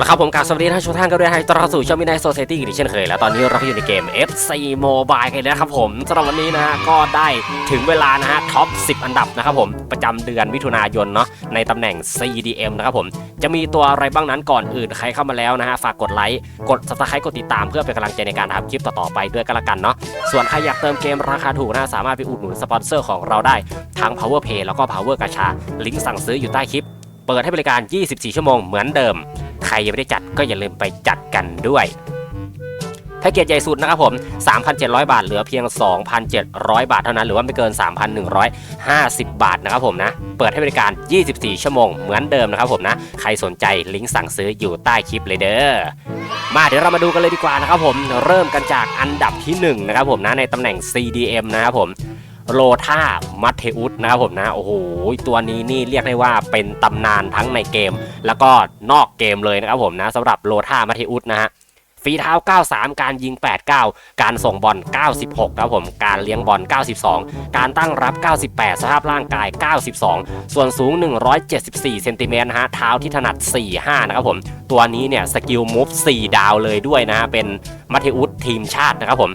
ละครับผมกราบสวัสดีท่านผู้ชมท่านก็ด้วยให้ต้อนรับสู่ช่องมินายโซเซตี้อีกเช่นเคยแล้วตอนนี้เราก็อยู่ในเกม FC Mobile กันแล้วครับผมสำหรับวันนี้นะฮะก็ได้ถึงเวลานะฮะท็อป 10 อันดับนะครับผมประจำเดือนมิถุนายนเนาะในตำแหน่ง CDM นะครับผมจะมีตัวอะไรบ้างนั้นก่อนอื่นใครเข้ามาแล้วนะฮะฝากกดไลค์กด subscribe กดติดตามเพื่อเป็นกำลังใจในการทำคลิปต่อๆไปด้วยกันละกันเนาะส่วนใครอยากเติมเกมราคาถูกนะสามารถไปอุดหนุนสปอนเซอร์ของเราได้ทั้ง Power Pay แล้วก็ Power กาชาลิงก์สั่งซื้ออยู่ใต้คลิปเปิดให้บริการ 24 ชั่วโมงเหมือนเดิม ใครยังไม่ได้จัดก็อย่าลืมไปจัดกันด้วยแพ็กเกจใหญ่สุดนะครับผม 3,700 บาทเหลือเพียง 2,700 บาทเท่านั้น หรือว่าไม่เกิน 3,150 บาทนะครับผมนะ เปิดให้บริการ 24 ชั่วโมงเหมือนเดิมนะครับผมนะ ใครสนใจลิงก์สั่งซื้ออยู่ใต้คลิปเลยเด้อ มาเดี๋ยวเรามาดูกันเลยดีกว่านะครับผม เริ่มกันจากอันดับที่1นะครับผมนะในตำแหน่ง CDM นะครับผม โลธามัเทอุสนะครับผมนะโอ้โหตัวนี้นี่เรียกได้ว่าเป็นตำนานทั้งในเกม แล้วก็นอกเกมเลยนะครับผมนะสำหรับโลธามัเทอุสนะฮะฝีเท้า 93 การยิง 89 การส่งบอล 96 ครับผม การเลี้ยงบอล 92 การตั้งรับ 98 สภาพร่างกาย 92 ส่วนสูง 174 เซนติเมตรนะฮะ เท้าที่ถนัด 45 นะครับผม ตัวนี้เนี่ย สกิลมูฟ 4 ดาวเลยด้วยนะฮะ เป็นมัตเทอุสทีมชาตินะครับผม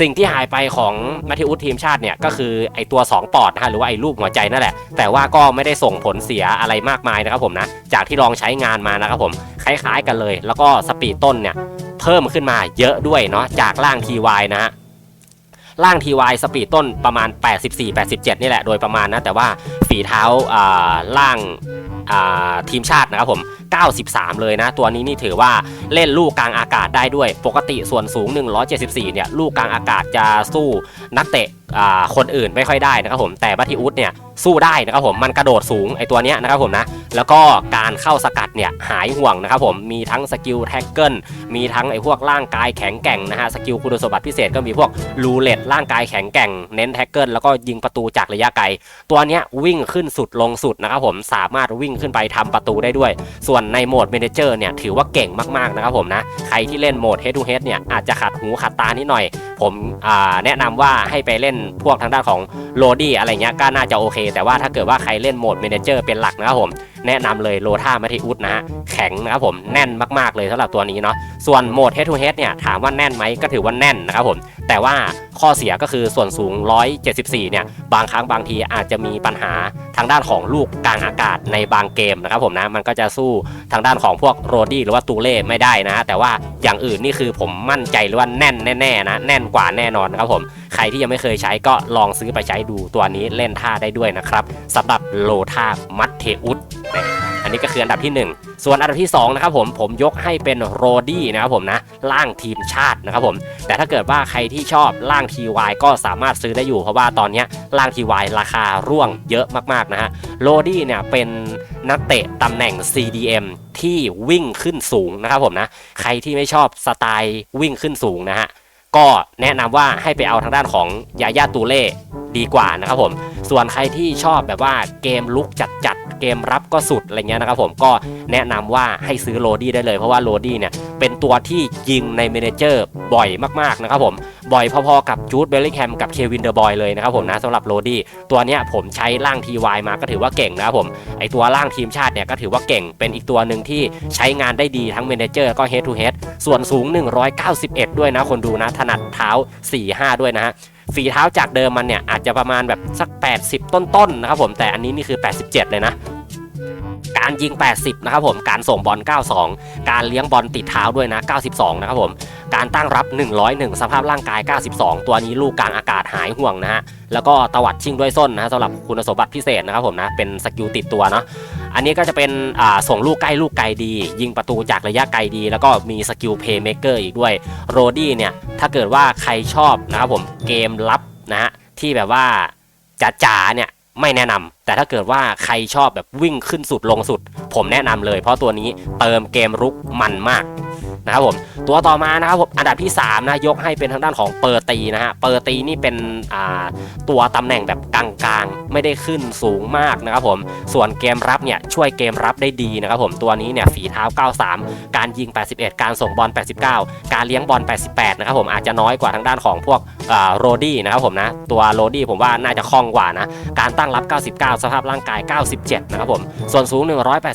สิ่งที่หายไปของมาธิอุสทีมชาติเนี่ยก็คือไอตัว 2 ปอดนะฮะหรือว่าไอรูปหัวใจนั่นแหละ แต่ว่าก็ไม่ได้ส่งผลเสียอะไรมากมายนะครับผมนะจากที่ลองใช้งานมานะครับผมคล้ายๆกันเลย แล้วก็สปีดต้นเนี่ยเพิ่มขึ้นมาเยอะด้วยเนาะจากล่าง TY นะฮะล่าง TY สปีดต้นประมาณ 84 87 นี่แหละโดยประมาณนะแต่ว่าฝีเท้าอ่าล่างอ่าทีมชาตินะครับผม93 เลยนะ ตัวนี้นี่ถือว่าเล่นลูกกลางอากาศได้ด้วย ปกติส่วนสูง 174 เนี่ย ลูกกลางอากาศจะสู้นักเตะอ่าคนอื่นไม่ค่อยได้นะครับผมแต่บัติอุสเนี่ยสู้ได้นะครับผมมันกระโดดสูงไอตัวเนี้ยนะครับผมนะแล้วก็การเข้าสกัดเนี่ยหายห่วงนะครับผมมีทั้งสกิลแท็กเกิลมีทั้งไอพวกร่างกายแข็งแกร่งนะฮะสกิลคุณสมบัติพิเศษก็มีพวกรูเล็ตร่างกายแข็งแกร่งเน้นแท็กเกิลแล้วก็ยิงประตูจากระยะไกล ตัวเนี้ยวิ่งขึ้นสุดลงสุดนะครับผมสามารถวิ่งขึ้นไปทำประตูได้ด้วย ส่วนในโหมดเมนเจอร์เนี่ยถือว่าเก่งมากๆนะครับผมนะ ใครที่เล่นโหมด Head to Head เนี่ยอาจจะขัดหูขัดตานิดหน่อย ผมแนะนำว่าให้ไปเล่นพวกทางด้านของโรดี้อะไรเงี้ยก็น่าจะโอเค แต่ว่าถ้าเกิดว่าใครเล่นโหมดเมนเจอร์เป็นหลักนะครับผม แนะนำเลยโลท่ามาทิอุสนะฮะแข็งนะครับผมแน่นมากๆเลยสำหรับตัวนี้เนาะส่วนโหมด Head to Head เนี่ยถามว่าแน่นไหมก็ถือว่าแน่นนะครับผมแต่ว่าข้อเสียก็คือส่วนสูง 174 เนี่ยบางครั้งบางทีอาจจะมีปัญหาทางด้านของลูกกลางอากาศในบางเกมนะครับผมนะมันก็จะสู้ทางด้านของพวกโรดี้หรือว่าตูเล่ไม่ได้นะ แต่ว่าอย่างอื่นนี่คือผมมั่นใจเลยว่าแน่นแน่ๆนะแน่นกว่าแน่นอนนะครับผมใครที่ยังไม่เคยใช้ก็ลองซื้อไปใช้ดูตัวนี้เล่นท่าได้ด้วยนะครับสำหรับโลท่ามัตเทอุสอันนี้ก็คืออันดับที่ 1 ส่วนอันดับที่2นะครับผมผมยกให้เป็นโรดี้นะครับผมนะล่างทีมชาตินะครับผม แต่ถ้าเกิดว่าใครที่ชอบล่าง TY ก็สามารถซื้อได้อยู่เพราะว่าตอนนี้ล่าง TY ราคาร่วงเยอะมากๆนะฮะโรดี้เนี่ยเป็นนักเตะตำแหน่ง CDM ที่วิ่งขึ้นสูงนะครับผมนะใครที่ไม่ชอบสไตล์วิ่งขึ้นสูงนะฮะก็แนะนำว่าให้ไปเอาทางด้านของยาย่าตูเล่ดีกว่านะครับผม ส่วนใครที่ชอบแบบว่าเกมลุกจัด เกมรับก็สุดอะไรเงี้ยนะครับผมก็แนะนำว่าให้ซื้อโรดี้ได้เลย เพราะว่าโรดี้เนี่ยเป็นตัวที่ยิงในเมเนเจอร์บ่อยมากๆนะครับผมบ่อยพอๆกับจูดเบลลิงแฮมกับเควินเดอร์บอยเลยนะครับผมนะสำหรับโรดี้ตัวเนี้ยผมใช้ร่าง TY มาก็ถือว่าเก่งนะครับผมไอตัวร่างทีมชาติเนี่ยก็ถือว่าเก่งเป็นอีกตัวหนึ่งที่ใช้งานได้ดีทั้งเมเนเจอร์ก็ head to head ส่วนสูง 191 ด้วยนะคนดูนะถนัดเท้า 4-5 ด้วยนะฮะ ฝีเท้าจากเดิมมันเนี่ยอาจจะประมาณแบบสัก 80 ต้นๆนะครับผมแต่อันนี้นี่คือ 87 เลยนะ การยิง 80 นะครับผม การส่งบอล 92 การเลี้ยงบอลติดเท้าด้วยนะ 92 นะครับผม การตั้งรับ 101 สภาพร่างกาย 92 ตัวนี้ลูกกลางอากาศหายห่วงนะฮะ แล้วก็ตวัดชิงด้วยส้นนะสำหรับคุณสมบัติพิเศษนะครับผมนะ เป็นสกิลติดตัวเนาะ อันนี้ก็จะเป็นส่งลูกใกล้ลูกไกลดี ยิงประตูจากระยะไกลดี แล้วก็มีสกิลเพย์เมเกอร์อีกด้วย โรดี้เนี่ย ถ้าเกิดว่าใครชอบนะครับผม เกมลับนะฮะ ที่แบบว่าจ๋าๆเนี่ย ไม่แนะนำแต่ถ้าเกิดว่าใครชอบแบบวิ่งขึ้นสุดลงสุด ผมแนะนำเลย เพราะตัวนี้เติมเกมรุกมันมาก นะครับผมตัวต่อมานะครับผมอันดับที่3นะยกให้เป็นทางด้านของเปอร์ตีนะฮะเปอร์ตีนี่เป็นตัวตำแหน่งแบบกลางๆ ไม่ได้ขึ้นสูงมากนะครับผมส่วนเกมรับเนี่ยช่วยเกมรับได้ดีนะครับผมตัวนี้เนี่ยฝีเท้า 93 การยิง 81 การส่งบอล 89 การเลี้ยงบอล 88 นะครับผมอาจจะน้อยกว่าทางด้านของพวกโรดี้นะครับผมนะตัวโรดี้ผมว่าน่าจะคล่องกว่านะการตั้งรับ 99 สภาพร่างกาย 97 นะครับผมส่วนสูง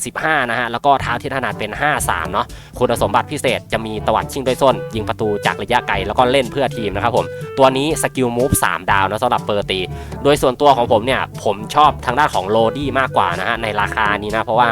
185 นะฮะแล้วก็เท้าที่ถนัดเป็น 53 เนาะคุณสมบัติพิเศษจะมีตวัดชิงด้วยส้น ยิงประตูจากระยะไกลแล้วก็เล่นเพื่อทีมนะครับผมตัวนี้สกิลมูฟ3ดาวนะสำหรับเปอร์ตี โดยส่วนตัวของผมเนี่ยผมชอบทางด้านของโรดี้มากกว่านะฮะในราคานี้นะเพราะว่า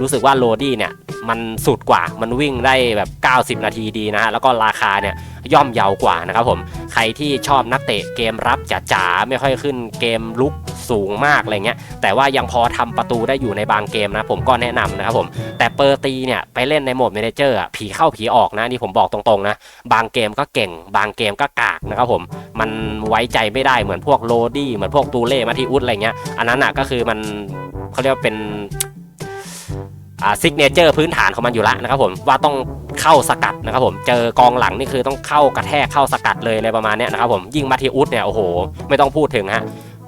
รู้สึกว่าโรดี้เนี่ยมันสุดกว่ามันวิ่งได้แบบ 90 นาทีดีนะฮะแล้วก็ราคาเนี่ยย่อมเยาวกว่านะครับผมใครที่ชอบนักเตะเกมรับจ๋าๆไม่ค่อยขึ้นเกมลุก สูงมากอะไรเงี้ยแต่ว่ายังพอทำประตูได้อยู่ในบางเกมนะ ผมก็แนะนำนะครับผม แต่เปอร์ตีเนี่ยไปเล่นในโหมดเมเนเจอร์อะผีเข้าผีออกนะนี่ผมบอกตรงๆนะ บางเกมก็เก่ง บางเกมก็กากนะครับผม มันไว้ใจไม่ได้เหมือนพวกโรดี้เหมือนพวกตูเล่มาที่อุดอะไรเงี้ยอันนั้นอะก็คือมันเขาเรียกว่าเป็นซิกเนเจอร์พื้นฐานของมันอยู่แล้วนะครับผมว่าต้องเข้าสกัดนะครับผมเจอกองหลังนี่คือต้องเข้ากระแทกเข้าสกัดเลยอะไรประมาณนี้นะครับผมยิ่งมาทีอุดเนี่ยโอ้โห ไม่ต้องพูดถึงฮะ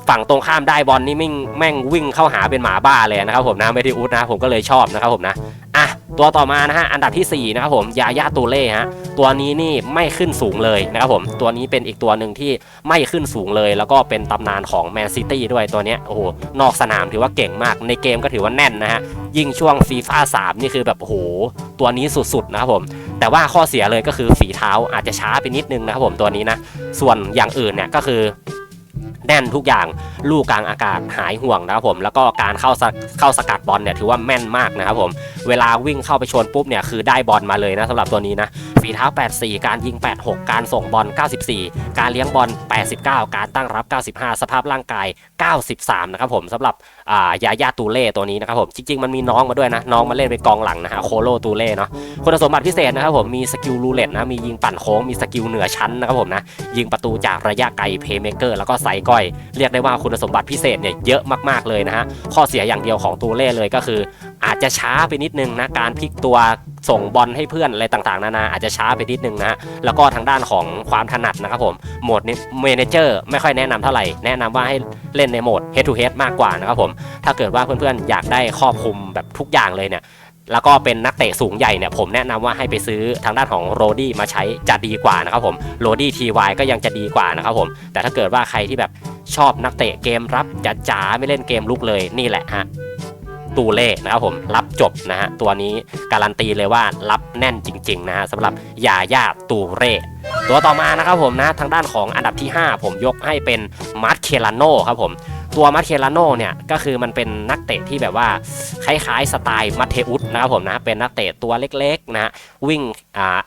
ฝั่งตรงข้ามได้บอลนี่แม่งแม่งวิ่งเข้าหาเป็นหมาบ้าเลยนะครับผมนะไม่ที่อุดนะผมก็เลยชอบนะครับผมนะอะตัวต่อมานะฮะอันดับที่ 4 นะครับผมยาย่าตูเล่ฮะตัวนี้นี่ไม่ขึ้นสูงเลยนะครับผมตัวนี้เป็นอีกตัวหนึ่งที่ไม่ขึ้นสูงเลย แล้วก็เป็นตำนานของแมนซิตี้ด้วยตัวเนี้ยโอ้โหนอกสนามถือว่าเก่งมาก ในเกมก็ถือว่าแน่นนะฮะยิ่งช่วงฟีฟ่า3นี่คือแบบโอ้โหตัวนี้สุดๆนะครับผมแต่ว่าข้อเสียเลยก็คือฝีเท้าอาจจะช้าไปนิดนึงนะครับผมตัวนี้นะส่วนอย่างอื่นเนี่ยก็คือ แน่นทุกอย่างลูกกลางอากาศหายห่วงนะครับผมแล้วก็การเข้าสเข้าสกัดบอลเนี่ยถือว่าแม่นมากนะครับผมเวลาวิ่งเข้าไปชนปุ๊บเนี่ยคือได้บอลมาเลยนะสำหรับตัวนี้นะฝีเท้า 84 การยิง 86 การส่งบอล 94 การเลี้ยงบอล 89 การตั้งรับ 95 สภาพร่างกาย 93 นะครับผมสำหรับอ่ายายาตูเล่ตัวนี้นะครับผมจริง ๆ มันมีน้องมาด้วยนะ น้องมาเล่นเป็นกองหลังนะฮะโคโลตูเล่เนาะคุณสมบัติพิเศษนะครับผมมีสกิลรูเล็ตนะมียิงปั่นโค้งมีสกิลเหนือชั้นนะครับผมนะยิงประตูจากระยะไกลเพย์เมเกอร์แล้วก็ไซก้อย เรียกได้ว่าคุณสมบัติพิเศษเนี่ยเยอะมากๆเลยนะฮะข้อเสียอย่างเดียวของตูเล่เลยก็คือ อาจจะช้าไปนิดนึงนะการพลิกตัวส่งบอลให้เพื่อนอะไรต่างๆ นานาอาจจะช้าไปนิดนึงนะแล้วก็ทางด้านของความถนัดนะครับผมโหมดนี้เมนเจอร์ไม่ค่อยแนะนำเท่าไหร่แนะนำว่าให้เล่นในโหมด head to head มากกว่านะครับผมถ้าเกิดว่าเพื่อนๆอยากได้ครอบคลุมแบบทุกอย่างเลยเนี่ย แล้วก็เป็นนักเตะสูงใหญ่เนี่ยผมแนะนำว่าให้ไปซื้อทางด้านของโรดี้มาใช้จะดีกว่านะครับผมโรดี้ทีวก็ยังจะดีกว่านะครับผม แต่ถ้าเกิดว่าใครที่แบบชอบนักเตะเกมรับจ๋าๆไม่เล่นเกมลุกเลยนี่แหละฮะตูเล่นะครับผมรับจบนะฮะตัวนี้การันตีเลยว่ารับแน่นจริง ๆ นะฮะสำหรับยาย่าตูเร่ตัวต่อมานะครับผมนะทางด้านของอันดับที่ 5 ผมยกให้เป็นมาร์เคลาโนครับผม ตัวมาเคลาโนเนี่ยก็คือมันเป็นนักเตะที่แบบว่าคล้ายๆสไตล์มาเทอุสนะครับผมนะเป็นนักเตะตัวเล็กๆนะวิ่ง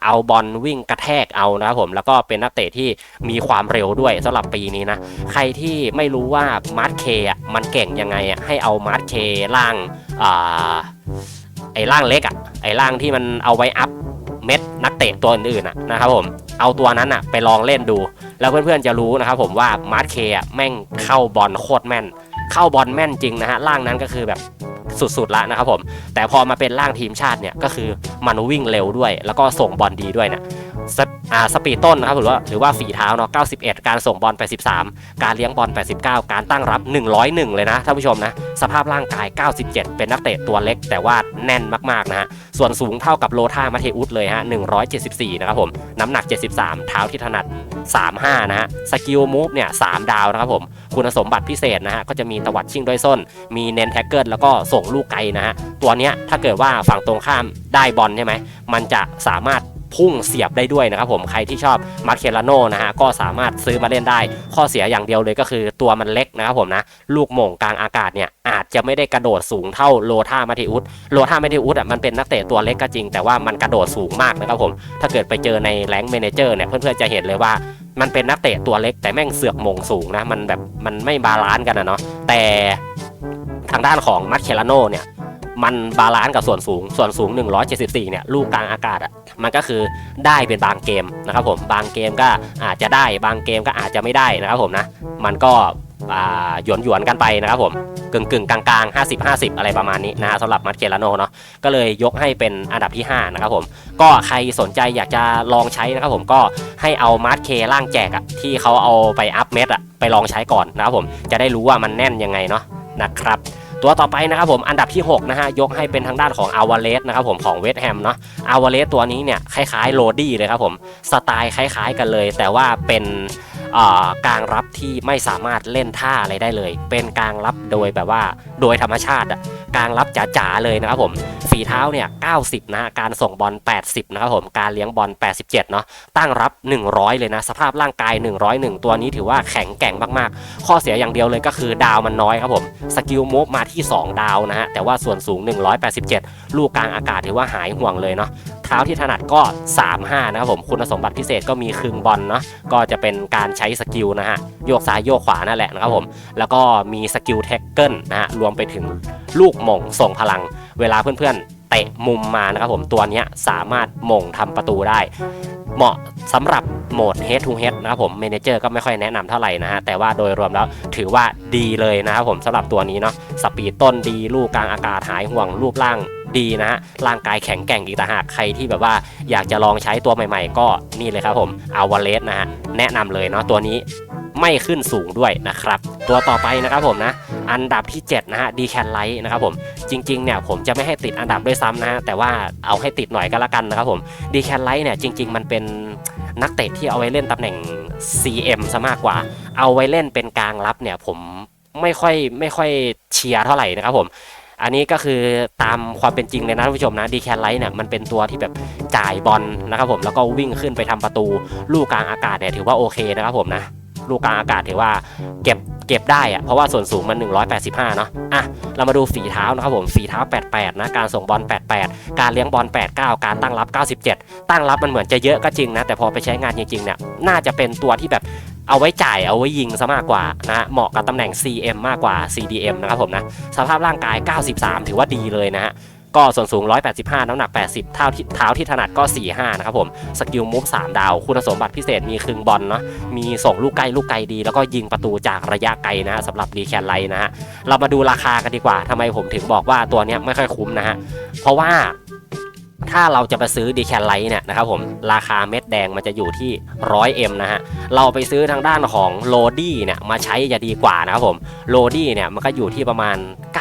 เอาบอลวิ่งกระแทกเอานะครับผมแล้วก็เป็นนักเตะที่มีความเร็วด้วยสำหรับปีนี้นะใครที่ไม่รู้ว่ามาร์เคอะมันเก่งยังไงอะให้เอามาร์เคล่างอไอ้ร่างเล็กอะไอ้ร่างที่มันเอาไว้อัพ ม็ดนักเตะตัวอื่นๆอะนะครับผมเอาตัวนั้นอะไปลองเล่นดู แล้วเพื่อนๆจะรู้นะครับผมว่ามาร์เคอะแม่งเข้าบอลโคตรแม่น เข้าบอลแม่นจริงนะฮะร่างนั้นก็คือแบบสุดๆละนะครับผมแต่พอมาเป็นร่างทีมชาติเนี่ยก็คือมันวิ่งเร็วด้วย แล้วก็ส่งบอลดีด้วยนะ สปอ่าสปีดต้นนะครับหรือว่าหรือว่าฝีเท้าเนาะ91 การส่งบอล83 การเลี้ยงบอล89 การตั้งรับ 101 เลยนะท่านผู้ชมนะสภาพร่างกาย 97 เป็นนักเตะตัวเล็ก แต่ว่าแน่นมากๆนะฮะส่วนสูงเท่ากับโลท่ามาเทอุสเลยฮะ174 นะครับผม น้ำหนัก 73 เท้าที่ถนัด 35 นะฮะสกิลมูฟเนี่ย3ดาวนะครับผมคุณสมบัติพิเศษนะฮะก็จะมีตวัดชิงด้วยส้น มีเน้นแท็กเกิลแล้วก็ส่งลูกไกลนะฮะตัวเนี้ยถ้าเกิดว่าฝั่งตรงข้ามได้บอลใช่ไหมมันจะสามารถ พุ่งเสียบได้ด้วยนะครับผมใครที่ชอบมาเคลาโนนะฮะก็สามารถซื้อมาเล่นได้ ข้อเสียอย่างเดียวเลยก็คือตัวมันเล็กนะครับผมนะลูกโหม่งกลางอากาศเนี่ยอาจจะไม่ได้กระโดดสูงเท่าโลท่ามาทิอุสโลท่ามาทิอุสอะมันเป็นนักเตะตัวเล็กก็จริง แต่ว่ามันกระโดดสูงมากนะครับผมถ้าเกิดไปเจอในแรงเมนเจอร์เนี่ยเพื่อนๆจะเห็นเลยว่ามันเป็นนักเตะตัวเล็กแต่แม่งเสือกมงสูงนะมันแบบมันไม่บาลานซ์กันนะเนาะแต่ทางด้านของมัตเคลาโนเนี่ย มันบาลานซ์กับส่วนสูง ส่วนสูง 174 เนี่ย ลูกกลางอากาศอะ มันก็คือได้เป็นบางเกมนะครับผม บางเกมก็อาจจะได้ บางเกมก็อาจจะไม่ได้นะครับผมนะ มันก็อ่าหยวนหยวนกันไปนะครับผมกึ่งกึ่งๆกลางๆ50 50 อะไรประมาณนี้นะฮะสำหรับมัดเคลาโนเนาะก็เลยยกให้เป็นอันดับที่ 5 นะครับผมก็ใครสนใจอยากจะลองใช้นะครับผมก็ให้เอามาร์ทเคล่างแจกอะที่เขาเอาไปอัพเม็ดอะไปลองใช้ก่อนนะครับผมจะได้รู้ว่ามันแน่นยังไงเนาะนะครับ ตัวต่อไปนะครับผมอันดับที่6นะฮะยกให้เป็นทางด้านของอาวาเลสนะครับผมของเวสต์แฮมเนาะอาวาเลสตัวนี้เนี่ยคล้ายๆโรดี้เลยครับผมสไตล์คล้ายๆกันเลย แต่ว่าเป็นกลางรับที่ไม่สามารถเล่นท่าอะไรได้เลย เป็นกลางรับโดยแบบว่าโดยธรรมชาติอะ กลางรับจ๋าๆเลยนะครับผมฝีเท้าเนี่ย90นะฮะการส่งบอล 80 นะครับผมการเลี้ยงบอล 87 เนาะตั้งรับ 100 เลยนะสภาพร่างกาย 101 ตัวนี้ถือว่าแข็งแกร่งมากๆ ข้อเสียอย่างเดียวเลยก็คือดาวมันน้อยครับผมสกิลมูฟมาที่ 2 ดาวนะฮะแต่ว่าส่วนสูง 187 ลูกกลางอากาศถือว่าหายห่วงเลยเนาะเท้าที่ถนัดก็ 35 นะครับผมคุณสมบัติพิเศษก็มีคึงบอลเนาะก็จะเป็นการใช้สกิลนะฮะโยกซ้ายโยกขวานั่นแหละนะครับผมแล้วก็มีสกิลแท็กเกิลนะฮะรวมไปถึงลูกหม่งส่งพลัง เวลาเพื่อนๆเตะมุมมานะครับผมตัวนี้สามารถหม่งทำประตูได้ เหมาะสำหรับโหมด head to head นะครับผมเมนเจอร์ก็ไม่ค่อยแนะนำเท่าไหร่นะฮะแต่ว่าโดยรวมแล้วถือว่าดีเลยนะครับผมสำหรับตัวนี้เนาะสปีดต้นดีลูกกลางอากาศหายห่วงรูปร่างดีนะฮะร่างกายแข็งแกร่งอีกต่างหากใครที่แบบว่าอยากจะลองใช้ตัวใหม่ ๆ ก็นี่เลยครับผมอาวเลสนะฮะแนะนำเลยเนาะตัวนี้ ไม่ขึ้นสูงด้วยนะครับ ตัวต่อไปนะครับผมนะ อันดับที่ 7 นะฮะดีแคนไลท์นะครับผมจริงๆเนี่ยผมจะไม่ให้ติดอันดับด้วยซ้ำนะฮะแต่ว่าเอาให้ติดหน่อยก็แล้วกันนะครับผมดีแคนไลท์เนี่ยจริง ๆ มันเป็นนักเตะที่เอาไว้เล่นตำแหน่ง CM ซะมากกว่า เอาไว้เล่นเป็นกลางรับเนี่ยผมไม่ค่อยไม่ค่อยเชียร์เท่าไหร่นะครับผมอันนี้ก็คือตามความเป็นจริงเลยนะท่านผู้ชมนะดีแคนไลท์เนี่ยมันเป็นตัวที่แบบจ่ายบอลนะครับผมแล้วก็วิ่งขึ้นไปทำประตูลูกกลางอากาศเนี่ยถือว่าโอเคนะครับผมนะ ลูกลางอากาศถือว่าเก็บเก็บได้อะเพราะว่าส่วนสูงมัน 185 เนาะอะเรามาดูฝีเท้านะครับผมฝีเท้า 88 นะ การส่งบอล 88 การเลี้ยงบอล 89 การตั้งรับ 97 ตั้งรับมันเหมือนจะเยอะก็จริงนะ แต่พอไปใช้งานจริงๆเนี่ยน่าจะเป็นตัวที่แบบเอาไว้จ่ายเอาไว้ยิงซะมากกว่านะฮะเหมาะกับตำแหน่ง CM มากกว่า CDM นะครับผมนะสภาพร่างกาย 93 ถือว่าดีเลยนะฮะ ก็ส่วนสูง 185 น้ำหนัก 80 เท้าที่เท้าที่ถนัดก็ 45 นะครับผม สกิลมูฟ3 ดาว คุณสมบัติพิเศษมีคึงบอลเนาะ มีส่งลูกไกลลูกไกลดี แล้วก็ยิงประตูจากระยะไกลนะสำหรับดีแคนไลนะฮะ เรามาดูราคากันดีกว่า ทำไมผมถึงบอกว่าตัวเนี้ยไม่ค่อยคุ้มนะฮะ เพราะว่า ถ้าเราจะไปซื้อดีแคนไลท์เนี่ยนะครับผมราคาเม็ดแดงมันจะอยู่ที่ 100M นะฮะเราไปซื้อทางด้านของโรดี้เนี่ยมาใช้จะดีกว่านะครับผมโรดี้เนี่ยมันก็อยู่ที่ประมาณ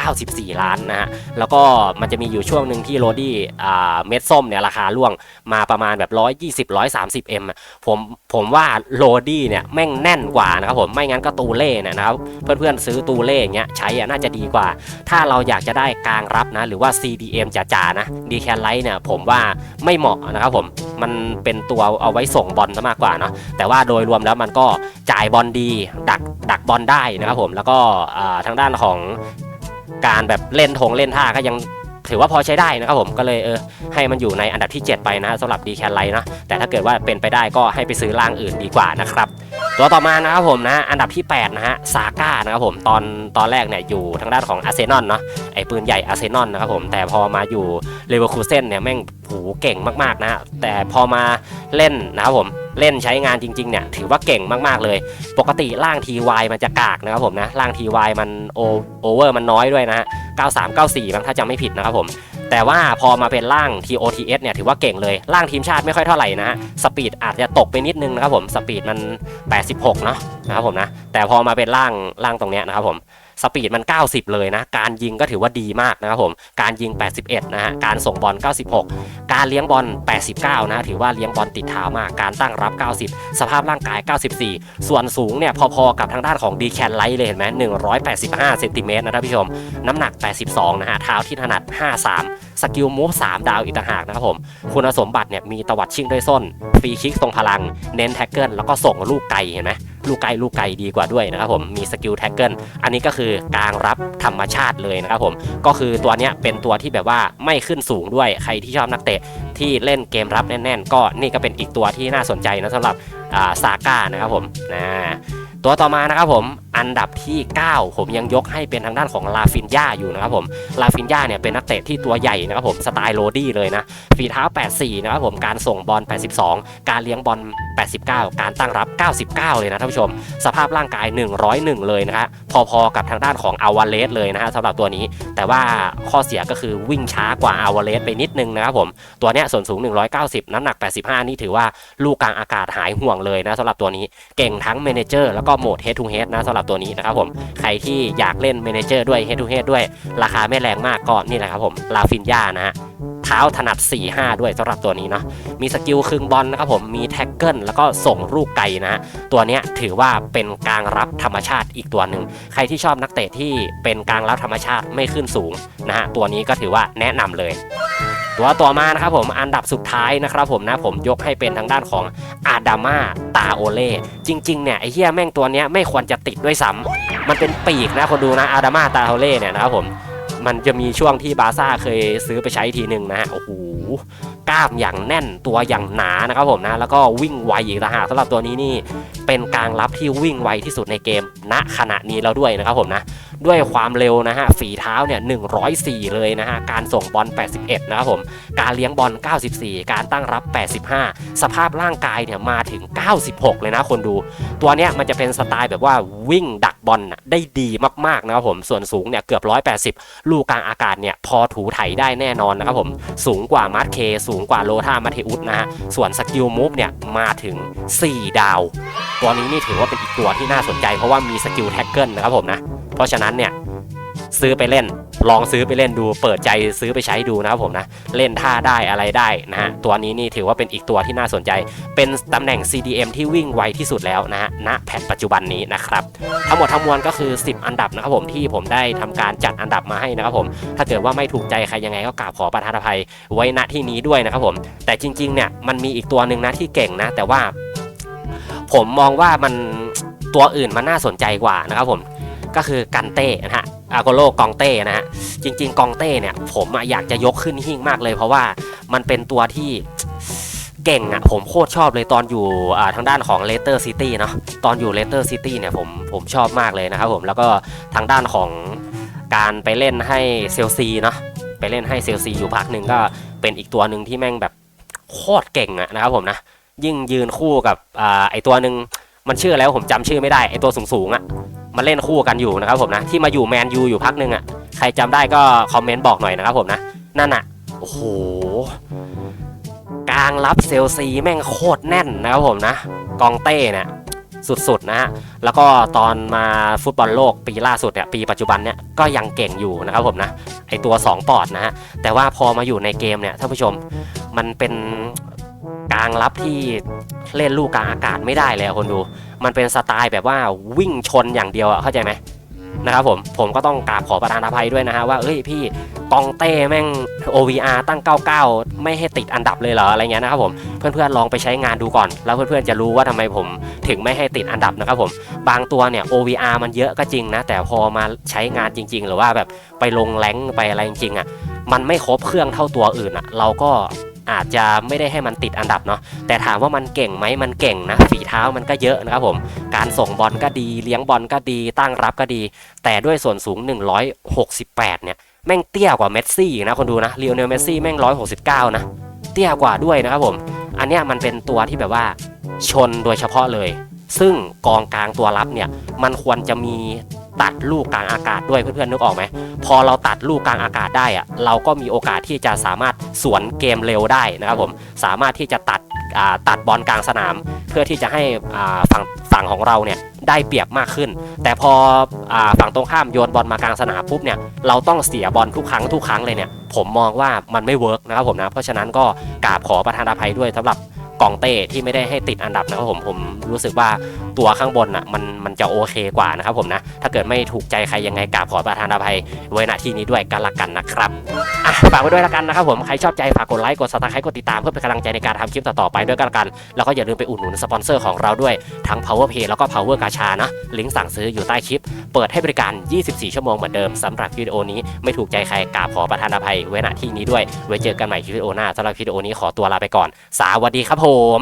94 ล้านนะฮะแล้วก็มันจะมีอยู่ช่วงหนึ่งที่โรดี้อ่าเม็ดส้มเนี่ยราคาร่วงมาประมาณแบบ 120 130 m อะผมผมว่าโรดี้เนี่ยแม่งแน่นกว่านะครับผมไม่งั้นก็ตูเล่เนี่ยนะครับเพื่อนๆซื้อตูเล่อย่างเงี้ยใช้อะน่าจะดีกว่า ถ้าเราอยากจะได้กลางรับนะหรือว่า CDM จ๋าๆนะดีแคนไลท์เนี่ยผมว่าไม่เหมาะนะครับผมมันเป็นตัวเอาไว้ส่งบอลซะมากกว่าเนาะแต่ว่าโดยรวมแล้วมันก็จ่ายบอลดี ดักดักบอลได้นะครับผมแล้วก็ทางด้านของการแบบเล่นทงเล่นท่าก็ยัง ถือว่าพอใช้ได้นะครับผมก็เลยเออให้มันอยู่ในอันดับที่ 7 ไปนะสำหรับดีแคนไลนะแต่ถ้าเกิดว่าเป็นไปได้ก็ให้ไปซื้อร่างอื่นดีกว่านะครับตัวต่อมานะครับผมนะอันดับที่ 8 นะฮะซาก้านะครับผมตอนตอนแรกเนี่ยอยู่ทางด้านของอาร์เซนอลเนาะไอ้ปืนใหญ่อาร์เซนอลนะครับผมแต่พอมาอยู่เลเวอร์คูเซนเนี่ยแม่งผูเก่งมากๆนะแต่พอมาเล่นนะครับผม เล่นใช้งานจริงๆเนี่ยถือว่าเก่งมากๆเลย ปกติร่าง TY มันจะกากนะครับผมนะร่าง TY มันโอโอเวอร์มันน้อยด้วยนะฮะ93 94มั้งถ้าจำไม่ผิดนะครับผมแต่ว่าพอมาเป็นร่าง TOTS เนี่ยถือว่าเก่งเลยร่างทีมชาติไม่ค่อยเท่าไหร่นะฮะสปีดอาจจะตกไปนิดนึงนะครับผมสปีดมัน 86 เนาะนะครับผมนะแต่พอมาเป็นร่างร่างตรงเนี้ยนะครับผม สปีดมัน 90 เลยนะ การยิงก็ถือว่าดีมากนะครับผม การยิง 81 นะฮะ การส่งบอล 96 การเลี้ยงบอล 89 นะ ถือว่าเลี้ยงบอลติดเท้ามาก การตั้งรับ 90 สภาพร่างกาย 94 ส่วนสูงเนี่ยพอๆกับทางด้านของดีแคนไลท์เลยเห็นไหม185 เซนติเมตรนะท่านผู้ชม น้ำหนัก 82 นะฮะ เท้าที่ถนัด 53 สกิลมูฟ 3 ดาวอีกต่างหากนะครับผม คุณสมบัติเนี่ยมีตวัดชิงด้วยส้น ฟรีคิกทรงพลัง เน้นแท็กเกิลแล้วก็ส่งลูกไกลเห็นไหม ลูกไกลลูกไกลดีกว่าด้วยนะครับผมมีสกิลแท็กเกิลอันนี้ก็คือกลางรับธรรมชาติเลยนะครับผมก็คือตัวเนี้ยเป็นตัวที่แบบว่าไม่ขึ้นสูงด้วยใครที่ชอบนักเตะที่เล่นเกมรับแน่นๆ ก็นี่ก็เป็นอีกตัวที่น่าสนใจนะสำหรับซาก้านะครับผมนะ ตัวต่อมานะครับผมอันดับที่ 9 ผมยังยกให้เป็นทางด้านของลาฟินยาอยู่นะครับผมลาฟินยาเนี่ยเป็นนักเตะที่ตัวใหญ่นะครับผมสไตล์โรดี้เลยนะฝีเท้า 84 นะครับผมการส่งบอล 82 การเลี้ยงบอล 89 การตั้งรับ 99 เลยนะท่านผู้ชม สภาพร่างกาย 101 เลยนะฮะพอๆกับทางด้านของอาวาเลสเลยนะฮะสำหรับตัวนี้ แต่ว่าข้อเสียก็คือวิ่งช้ากว่าอาวาเลสไปนิดนึงนะครับผมตัวเนี้ยส่วนสูง 190 น้ำหนัก 85 นี่ถือว่าลูกกลางอากาศหายห่วงเลยนะสำหรับตัวนี้เก่งทั้งเมนเจอร์แล้วก็โหมด head to head นะสำหรับตัวนี้นะครับผมใครที่อยากเล่นเมนเจอร์ด้วย head to head ด้วยราคาไม่แรงมากก็นี่แหละครับผมลาฟินยานะฮะเท้าถนัด 4-5 ด้วยสำหรับตัวนี้เนาะมีสกิลครึ่งบอลนะครับผมมีแท็กเกิลแล้วก็ส่งลูกไกลนะฮะตัวนี้ถือว่าเป็นกลางรับธรรมชาติอีกตัวหนึ่งใครที่ชอบนักเตะที่เป็นกลางรับธรรมชาติไม่ขึ้นสูงนะฮะตัวนี้ก็ถือว่าแนะนำเลย ตัวต่อมานะครับผมอันดับสุดท้ายนะครับผมนะผมยกให้เป็นทางด้านของอาดามาตาโอเล่จริงๆเนี่ยไอ้เหี้ยแม่งตัวเนี้ยไม่ควรจะติดด้วยซ้ำมันเป็นปีกนะคนดูนะอาดามาตาโอเล่เนี่ยนะครับผมมันจะมีช่วงที่บาซ่าเคยซื้อไปใช้ทีหนึ่งนะฮะโอ้โห กล้ามอย่างแน่นตัวอย่างหนานะครับผมนะแล้วก็วิ่งไวอีกต่างหากสำหรับตัวนี้นี่เป็นกลางรับที่วิ่งไวที่สุดในเกม ณขณะนี้แล้วด้วยนะครับผมนะด้วยความเร็วนะฮะฝีเท้าเนี่ย104 เลยนะฮะการส่งบอล 81 นะครับผม การเลี้ยงบอล 94 การตั้งรับ 85 สภาพร่างกายเนี่ยมาถึง 96 เลยนะคนดู ตัวเนี้ยมันจะเป็นสไตล์แบบว่าวิ่งดักบอลได้ดีมากๆนะครับผมส่วนสูงเนี่ยเกือบ 180 ลูกกลางอากาศเนี่ยพอถูไถได้แน่นอนนะครับผมสูงกว่ามาร์เคสูงกว่าโลธามาเทอุสนะฮะ ส่วนสกิลมูฟเนี่ยมาถึง 4 ดาว ตัวนี้นี่ถือว่าเป็นอีกตัวที่น่าสนใจเพราะว่ามีสกิลแท็กเกิลนะครับผมนะ เพราะฉะนั้นเนี่ย ซื้อไปเล่น ลองซื้อไปเล่นดู เปิดใจซื้อไปใช้ดูนะครับผมนะ เล่นท่าได้อะไรได้นะฮะ ตัวนี้นี่ถือว่าเป็นอีกตัวที่น่าสนใจ เป็นตำแหน่ง CDM ที่วิ่งไวที่สุดแล้วนะฮะ ณ แพทปัจจุบันนี้นะครับ ทั้งหมดทั้งมวลก็คือ 10 อันดับนะครับผมที่ผมได้ทำการจัดอันดับมาให้นะครับผม ถ้าเกิดว่าไม่ถูกใจใครยังไงก็กราบขอประทานอภัยไว้ณที่นี้ด้วยนะครับผม แต่จริงๆเนี่ยมันมีอีกตัวหนึ่งนะที่เก่งนะ แต่ว่าผมมองว่ามันตัวอื่นมันน่าสนใจกว่านะครับผมก็คือกันเต้นะฮะ อาโกโลกองเต้นะฮะจริง ๆ กองเต้เนี่ย ผมอยากจะยกขึ้นหิ้งมากเลย เพราะว่ามันเป็นตัวที่เก่งอะผมโคตรชอบเลยตอนอยู่ทางด้านของเลสเตอร์ซิตี้เนาะตอนอยู่เลสเตอร์ซิตี้เนี่ยผมผมชอบมากเลยนะครับผมแล้วก็ทางด้านของการไปเล่นให้เซลซีเนาะไปเล่นให้เซลซีอยู่พักหนึ่งก็เป็นอีกตัวหนึ่งที่แม่งแบบโคตรเก่งอะนะครับผมนะยิ่งยืนคู่กับอไอตัวหนึ่งมันชื่ออะไรวผมจำชื่อไม่ได้ไอตัวสูงๆอะ มาเล่นคู่กันอยู่นะครับผมนะที่มาอยู่แมนยูอยู่พักหนึ่งอะใครจำได้ก็คอมเมนต์บอกหน่อยนะครับผมนะนั่นอะโอ้โหกลางรับเซลซีแม่งโคตรแน่นนะครับผมนะกองเต้เนี่ยสุดๆนะฮะแล้วก็ตอนมาฟุตบอลโลกปีล่าสุดเนี่ยปีปัจจุบันเนี่ยก็ยังเก่งอยู่นะครับผมนะไอตัว 2 ปอดนะฮะแต่ว่าพอมาอยู่ในเกมเนี่ยท่านผู้ชมมันเป็น กลางรับที่เล่นลูกกลางอากาศไม่ได้เลยคนดู มันเป็นสไตล์แบบว่าวิ่งชนอย่างเดียวอะเข้าใจไหมนะครับผมผมก็ต้องกราบขอประทานอภัยด้วยนะฮะว่าเอ้ยพี่กองเต้แม่ง OVR ตั้ง 99 ไม่ให้ติดอันดับเลยเหรออะไรเงี้ยนะครับผมเพื่อนๆลองไปใช้งานดูก่อน แล้วเพื่อนๆจะรู้ว่าทำไมผมถึงไม่ให้ติดอันดับนะครับผมบางตัวเนี่ย OVR มันเยอะก็จริงนะ แต่พอมาใช้งานจริง ๆ หรือว่าแบบไปลงแรงไปอะไรจริงๆอะมันไม่ครบเครื่องเท่าตัวอื่นอะ เราก็ อาจจะไม่ได้ให้มันติดอันดับเนาะแต่ถามว่ามันเก่งไหมมันเก่งนะฝีเท้ามันก็เยอะนะครับผมการส่งบอลก็ดี เลี้ยงบอลก็ดี ตั้งรับก็ดี แต่ด้วยส่วนสูง 168 เนี่ยแม่งเตี้ยกว่าเมสซี่นะคนดูนะเลียวเนลเมสซี่แม่ง 169 นะ เตี้ยกว่าด้วยนะครับผม อันเนี้ยมันเป็นตัวที่แบบว่าชนโดยเฉพาะเลย ซึ่งกองกลางตัวรับเนี่ยมันควรจะมี ตัดลูกกลางอากาศด้วยเพื่อนๆนึกออกไหมพอเราตัดลูกกลางอากาศได้อะเราก็มีโอกาสที่จะสามารถสวนเกมเร็วได้นะครับผมสามารถที่จะตัดตัดบอลกลางสนาม เพื่อที่จะให้ฝั่งฝั่งของเราเนี่ยได้เปรียบมากขึ้น แต่พออฝั่งตรงข้ามโยนบอลมากลางสนามปุ๊บเนี่ยเราต้องเสียบอลทุกครั้งทุกครั้งเลยเนี่ยผมมองว่ามันไม่เวิร์กนะครับผมนะเพราะฉะนั้นก็กราบขอประทานอภัยด้วยสำหรับ กองเต้ที่ไม่ได้ให้ติดอันดับนะครับผมผมรู้สึกว่าตัวข้างบนอะมันมันจะโอเคกว่านะครับผมนะถ้าเกิดไม่ถูกใจใครยังไงกราบขอประทานอภัยไว้ณที่นี้ด้วยกันละกันนะครับอะฝากไว้ด้วยละกันนะครับผมใครชอบใจฝากกดไลค์กดซับสไครต์กดติดตามเพื่อเป็นกำลังใจในการทำคลิปต่อๆไปด้วยกันละกัน แล้วก็อย่าลืมไปอุดหนุนสปอนเซอร์ของเราด้วยทั้ง Power Pay แล้วก็ Power กาชานะลิงก์สั่งซื้ออยู่ใต้คลิป เปิดให้บริการ 24 ชั่วโมงเหมือนเดิมสำหรับวิดีโอนี้ไม่ถูกใจใครกราบขอประทานอภัยไว้ณที่นี้ด้วยไว้เจอกันใหม่คลิปวิดีโอหน้าสำหรับวิดีโอนี้ขอตัวลาไปก่อน สวัสดีครับผม